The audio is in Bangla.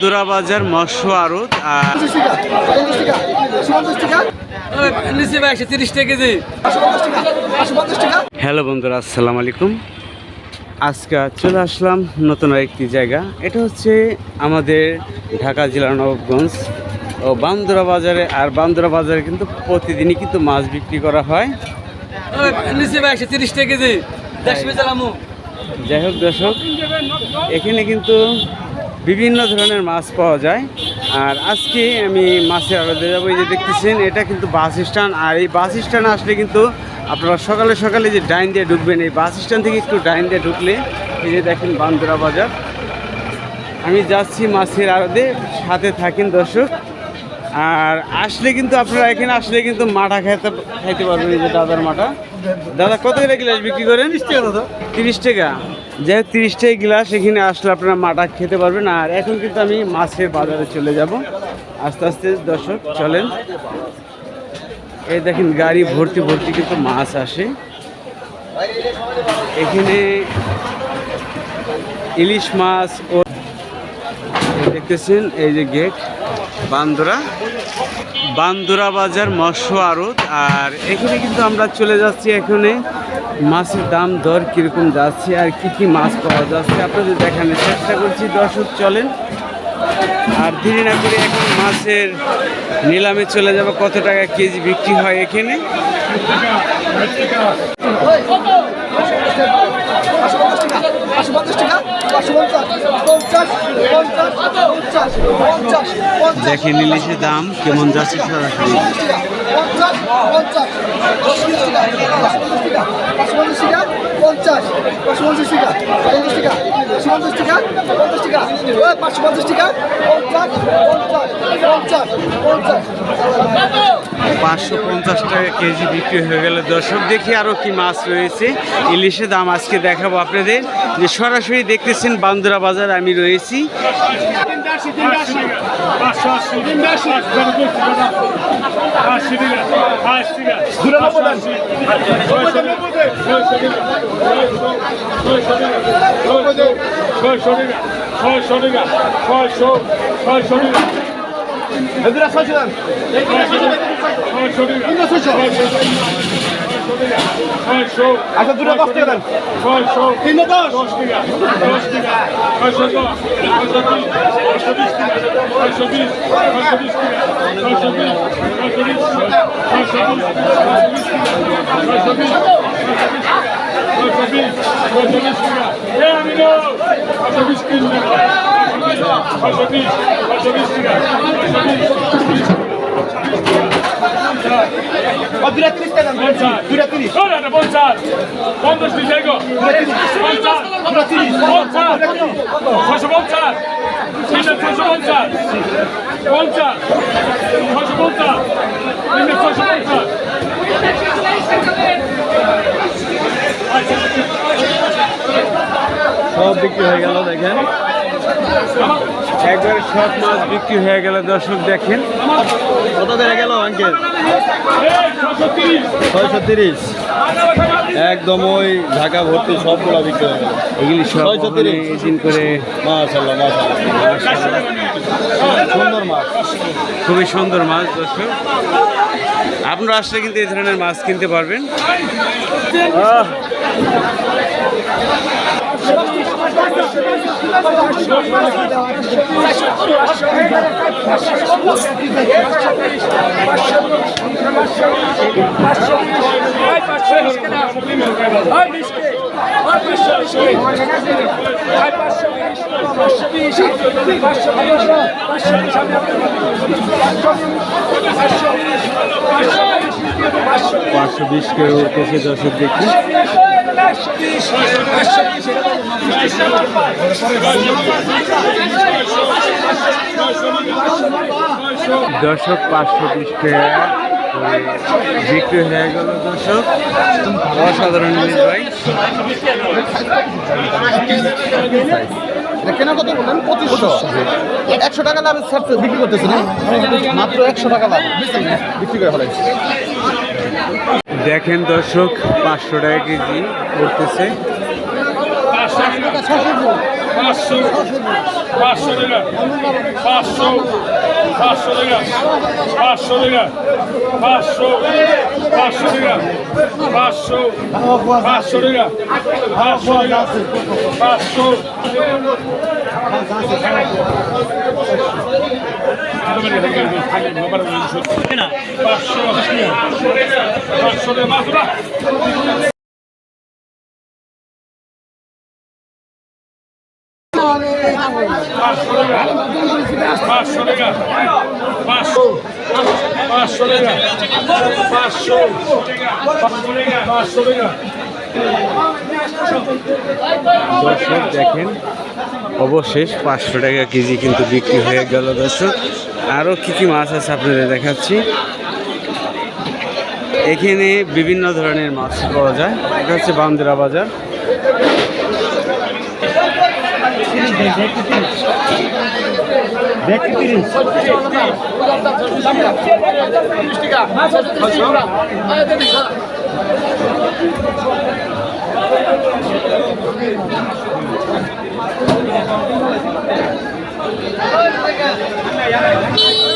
দুরাবাজার মৎস্য আড়ত হ্যালো বন্ধুরা, আসসালামু আলাইকুম। আজকে চলে আসলাম নতুন একটি জায়গা। এটা হচ্ছে আমাদের ঢাকা জেলার নবাবগঞ্জ ও বান্দরা বাজারে, আর বান্দরা বাজারে কিন্তু প্রতিদিনই কিন্তু মাছ বিক্রি করা হয়। যাই হোক দর্শক, এখানে কিন্তু বিভিন্ন ধরনের মাছ পাওয়া যায়। আর আজকে আমি মাছের আড়তে যাব এই যে দেখতেছেন এটা কিন্তু বাস স্ট্যান্ড। আর এই বাস স্ট্যান্ড আসলে কিন্তু আপনারা সকালে সকালে যে ডাইন দিয়ে ঢুকবেন এই বাস স্ট্যান্ড থেকে একটু ডাইন দিয়ে ঢুকলে এই যে দেখেন বান্দরা বাজার। আমি যাচ্ছি মাছের আড়তে সাথে থাকেন দর্শক। আর আসলে কিন্তু আপনারা এখানে আসলে কিন্তু মাঠা খাইতে খাইতে পারবেন এই যে দাদার মাঠা। দাদা কত করে গ্লাস বিক্রি করেন? তিরিশ টাকা দাদা। তিরিশ টাকা। যাই তিরিশটাই গ্লাস, এখানে আসলে আপনারা মাঠা খেতে পারবেন। আর এখন কিন্তু আমি মাছের বাজারে চলে যাব। আস্তে আস্তে, দর্শক, চলেন। এই দেখেন, গাড়ি ভর্তি ভর্তি কিন্তু মাছ আসে। এখানে ইলিশ মাছ ও দেখতেছেন, এই যে গেট, বান্দরা। বান্দরা বাজার মৎস্য আড়ত। আর এখানে কিন্তু আমরা চলে যাচ্ছি এখানে মাছের দাম, দর কীরকম যাচ্ছে আর কি কি মাছ পাওয়া যাচ্ছে আপনাদের দেখানোর চেষ্টা করছি। দর্শক, চলেন। আর ধীরে না করে এখন মাছের নিলামে চলে যাব। কত টাকা কেজি বিক্রি হয় এখানে? টাকা। দেখেন ইলিশের দাম কেমন যাচ্ছে পঞ্চাশ পঞ্চাশ পঞ্চাশ টাকা পঞ্চাশ টাকা পঞ্চাশ টাকা পঞ্চাশ টাকা পাঁচশো পঞ্চাশ টাকা পঞ্চাশ পঞ্চাশ পঞ্চাশ পঞ্চাশ পাঁচশো পঞ্চাশ টাকা কেজি বিক্রি হয়ে গেল দর্শক দেখি আরও কি মাছ রয়েছে ইলিশের দাম আজকে দেখাবো আপনাদের যে সরাসরি দেখতেছেন বান্দুরা বাজার আমি রয়েছি আচ্ছা দুটো দশ টাকা দেন তিনশো দশ দশ টাকা দশ টাকা ছয়শো দশ ছয়শো বিশ ছয়শো বিশ টাকা ছয়শো বিশ ছয়শো বিশ টাকা সব বিক্রি হয়ে গেল দেখেন। একবারে সব মাছ বিক্রি হয়ে গেল দর্শক দেখেন। কত করে গেল আঙ্কেল? ছয়শো তিরিশ। একদম ওই ঢাকা ভর্তি সবগুলো বিক্রি হয়ে গেল। এগুলি ছয়শো তিরিশ। দিন করে মাশাল্লাহ মাশাল্লাহ সুন্দর মাছ। খুবই সুন্দর মাছ দর্শক। আপনারা আসলে কিন্তু এই ধরনের মাছ কিনতে পারবেন। আহ, পাঁচশো বিশ করে উঠতেছে দর্শক দেখি। দর্শক পাঁচশো বিশ বিক্রি হয়ে গেল, দর্শক। অসাধারণ ভাই। এটা কেনা কত বললেন? পঁচিশশো। একশো টাকা লাভ বিক্রি করতেছে না মাত্র একশো টাকা লাভ বিক্রি করে ফেলাইছে। দেখেন দর্শক পাঁচশো টাকা কেজি করতেছে পাঁচশো পাঁচশো টাকা পাঁচশো পাঁচশো টাকা পাঁচশো দেখেন, অবশেষ পাঁচশো টাকা কেজি কিন্তু বিক্রি হয়ে গেল দর্শক। আরও কী কী মাছ আছে আপনাদের দেখাচ্ছি। এখানে বিভিন্ন ধরনের মাছ পাওয়া যায়। এটা হচ্ছে বান্দিরা বাজার। 你这个